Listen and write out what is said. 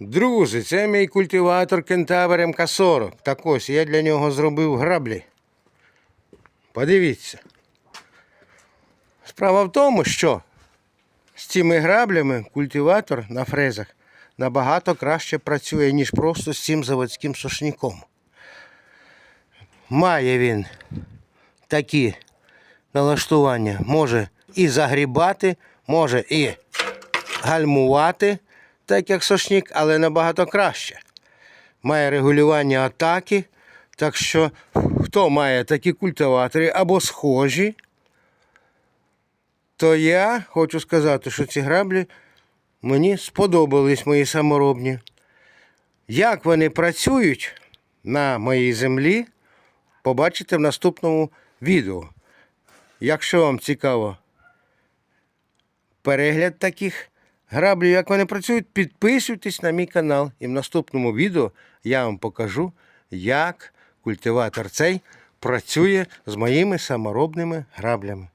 Друзі, це мій культиватор Кентавр МК-40. Так ось я для нього зробив граблі. Подивіться. Справа в тому, що з цими граблями культиватор на фрезах набагато краще працює, ніж просто з цим заводським сушніком. Має він такі налаштування. Може і загрібати, може і гальмувати, так як сошнік, але набагато краще. Має регулювання атаки. Так що, хто має такі культиватори або схожі, то я хочу сказати, що ці граблі мені сподобались мої саморобні. Як вони працюють на моїй землі, побачите в наступному відео. Якщо вам цікаво перегляд таких граблів, як вони працюють, підписуйтесь на мій канал. І в наступному відео я вам покажу, як культиватор цей працює з моїми саморобними граблями.